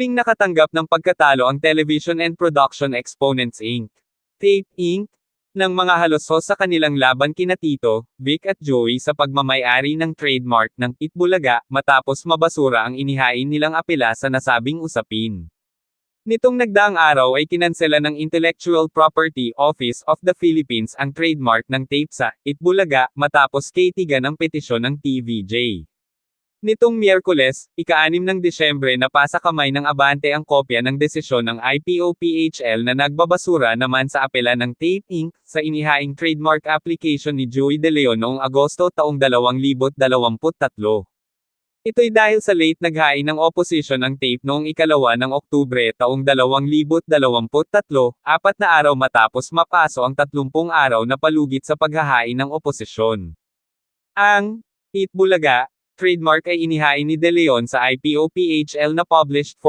Ling nakatanggap ng pagkatalo ang Television and Production Exponents Inc. Tape Inc. ng mga halos sa kanilang laban kina Tito, Vic at Joey sa pagmamayari ng trademark ng Itbulaga matapos mabasura ang inihain nilang apela sa nasabing usapin. Nitong nagdaang araw ay kinansela ng Intellectual Property Office of the Philippines ang trademark ng tape sa Itbulaga matapos kitigan ang petisyon ng TVJ. Nitong Miyerkules, ika-6 ng Desyembre napasa kamay ng Abante ang kopya ng desisyon ng IPO-PHL na nagbabasura naman sa apela ng Tape Inc. sa inihaing trademark application ni Joey De Leon noong Agosto taong 2023. Ito'y dahil sa late naghain ng opposition ng tape noong ikalawa ng Oktubre taong 2023, apat na araw matapos mapaso ang 30 araw na palugit sa paghahain ng oposisyon. Ang Itbulaga trademark ay inihain ni De Leon sa IPO-PHL na published for